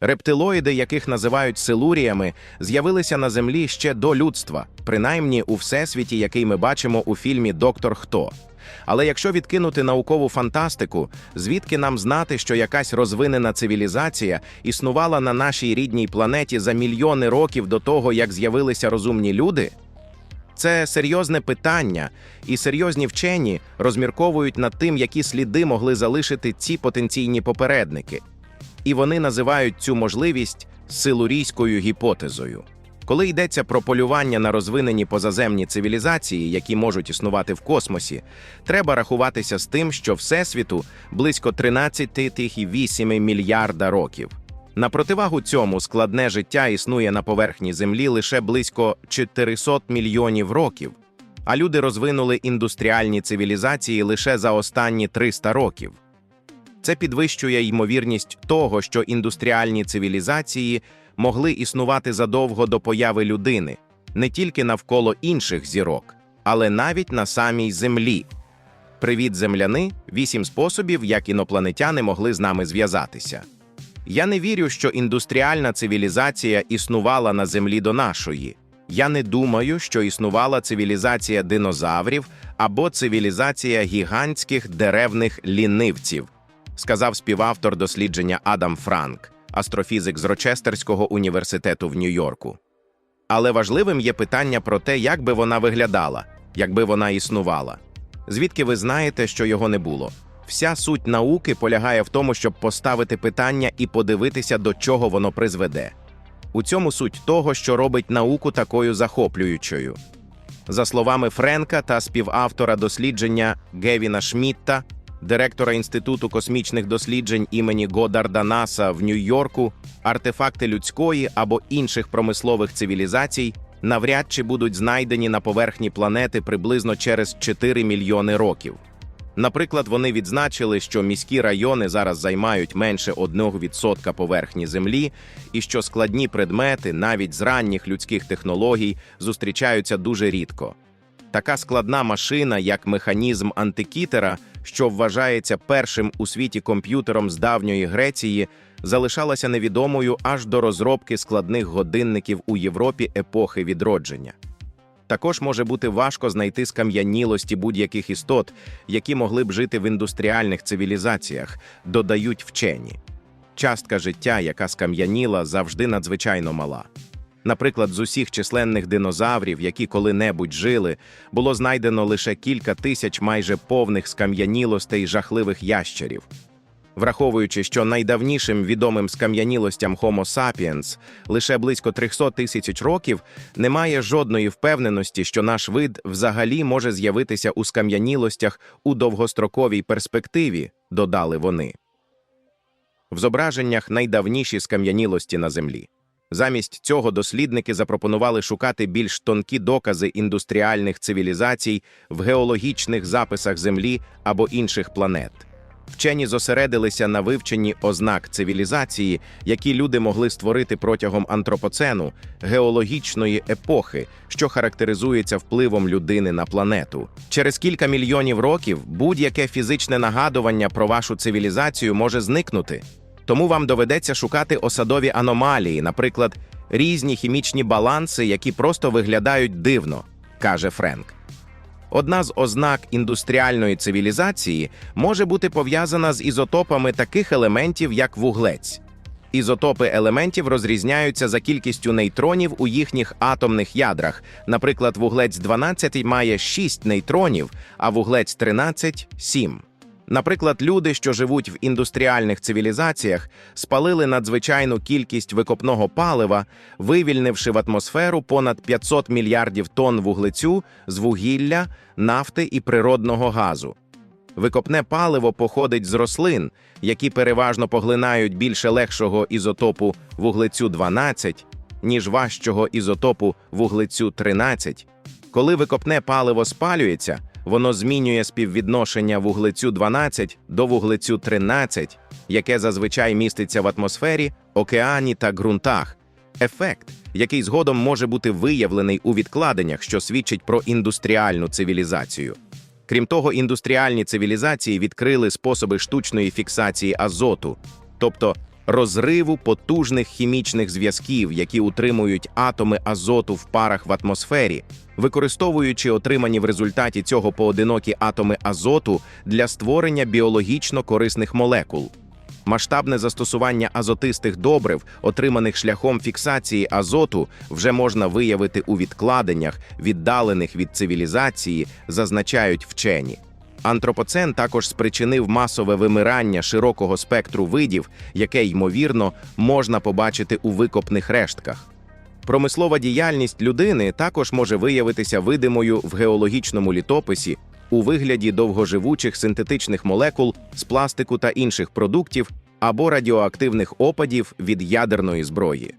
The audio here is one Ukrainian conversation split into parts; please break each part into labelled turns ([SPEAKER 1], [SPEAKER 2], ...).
[SPEAKER 1] Рептилоїди, яких називають силуріями, з'явилися на землі ще до людства, принаймні у всесвіті, який ми бачимо у фільмі Доктор Хто. Але якщо відкинути наукову фантастику, звідки нам знати, що якась розвинена цивілізація існувала на нашій рідній планеті за мільйони років до того, як з'явилися розумні люди? Це серйозне питання, і серйозні вчені розмірковують над тим, які сліди могли залишити ці потенційні попередники. І вони називають цю можливість силурійською гіпотезою. Коли йдеться про полювання на розвинені позаземні цивілізації, які можуть існувати в космосі, треба рахуватися з тим, що Всесвіту близько 13,8 мільярда років. На противагу цьому складне життя існує на поверхні Землі лише близько 400 мільйонів років, а люди розвинули індустріальні цивілізації лише за останні 300 років. Це підвищує ймовірність того, що індустріальні цивілізації могли існувати задовго до появи людини, не тільки навколо інших зірок, але навіть на самій Землі. Привіт, земляни! Вісім способів, як інопланетяни могли з нами зв'язатися. Я не вірю, що індустріальна цивілізація існувала на Землі до нашої. Я не думаю, що існувала цивілізація динозаврів або цивілізація гігантських деревних лінивців, сказав співавтор дослідження Адам Франк, астрофізик з Рочестерського університету в Нью-Йорку. Але важливим є питання про те, як би вона виглядала, якби вона існувала. Звідки ви знаєте, що його не було? Вся суть науки полягає в тому, щоб поставити питання і подивитися, до чого воно призведе. У цьому суть того, що робить науку такою захоплюючою. За словами Френка та співавтора дослідження Гевіна Шмітта, директора Інституту космічних досліджень імені Годарда Наса в Нью-Йорку, артефакти людської або інших промислових цивілізацій навряд чи будуть знайдені на поверхні планети приблизно через 4 мільйони років. Наприклад, вони відзначили, що міські райони зараз займають менше 1% поверхні землі, і що складні предмети, навіть з ранніх людських технологій, зустрічаються дуже рідко. Така складна машина, як механізм антикітера, що вважається першим у світі комп'ютером з давньої Греції, залишалася невідомою аж до розробки складних годинників у Європі епохи відродження. Також може бути важко знайти скам'янілості будь-яких істот, які могли б жити в індустріальних цивілізаціях, додають вчені. Частка життя, яка скам'яніла, завжди надзвичайно мала. Наприклад, з усіх численних динозаврів, які коли-небудь жили, було знайдено лише кілька тисяч майже повних скам'янілостей жахливих ящерів. Враховуючи, що найдавнішим відомим скам'янілостям Homo sapiens лише близько 300 тисяч років, немає жодної впевненості, що наш вид взагалі може з'явитися у скам'янілостях у довгостроковій перспективі, додали вони. В зображеннях найдавніші скам'янілості на Землі. Замість цього дослідники запропонували шукати більш тонкі докази індустріальних цивілізацій в геологічних записах Землі або інших планет. Вчені зосередилися на вивченні ознак цивілізації, які люди могли створити протягом антропоцену, геологічної епохи, що характеризується впливом людини на планету. Через кілька мільйонів років будь-яке фізичне нагадування про вашу цивілізацію може зникнути. Тому вам доведеться шукати осадові аномалії, наприклад, різні хімічні баланси, які просто виглядають дивно, каже Френк. Одна з ознак індустріальної цивілізації може бути пов'язана з ізотопами таких елементів, як вуглець. Ізотопи елементів розрізняються за кількістю нейтронів у їхніх атомних ядрах. Наприклад, вуглець 12 має 6 нейтронів, а вуглець 13 – 7. Наприклад, люди, що живуть в індустріальних цивілізаціях, спалили надзвичайну кількість викопного палива, вивільнивши в атмосферу понад 500 мільярдів тонн вуглецю з вугілля, нафти і природного газу. Викопне паливо походить з рослин, які переважно поглинають більше легшого ізотопу вуглецю 12, ніж важчого ізотопу вуглецю 13. Коли викопне паливо спалюється, воно змінює співвідношення вуглецю 12 до вуглецю 13, яке зазвичай міститься в атмосфері, океані та ґрунтах. Ефект, який згодом може бути виявлений у відкладеннях, що свідчить про індустріальну цивілізацію. Крім того, індустріальні цивілізації відкрили способи штучної фіксації азоту, тобто розриву потужних хімічних зв'язків, які утримують атоми азоту в парах в атмосфері, використовуючи отримані в результаті цього поодинокі атоми азоту для створення біологічно корисних молекул. Масштабне застосування азотистих добрив, отриманих шляхом фіксації азоту, вже можна виявити у відкладеннях, віддалених від цивілізації, зазначають вчені. Антропоцен також спричинив масове вимирання широкого спектру видів, яке, ймовірно, можна побачити у викопних рештках. Промислова діяльність людини також може виявитися видимою в геологічному літописі у вигляді довгоживучих синтетичних молекул з пластику та інших продуктів або радіоактивних опадів від ядерної зброї.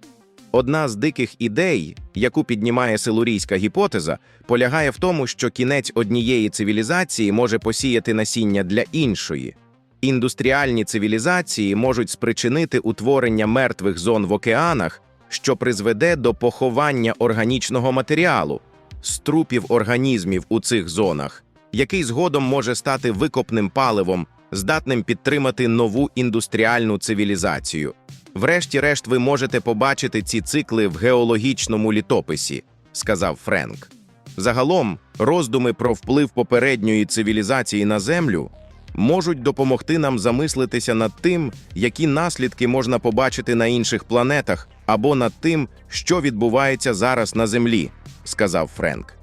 [SPEAKER 1] Одна з диких ідей, яку піднімає силурійська гіпотеза, полягає в тому, що кінець однієї цивілізації може посіяти насіння для іншої. Індустріальні цивілізації можуть спричинити утворення мертвих зон в океанах, що призведе до поховання органічного матеріалу, з трупів організмів у цих зонах, який згодом може стати викопним паливом, здатним підтримати нову індустріальну цивілізацію. Врешті-решт, ви можете побачити ці цикли в геологічному літописі, сказав Френк. Загалом, роздуми про вплив попередньої цивілізації на Землю можуть допомогти нам замислитися над тим, які наслідки можна побачити на інших планетах, або над тим, що відбувається зараз на Землі, сказав Френк.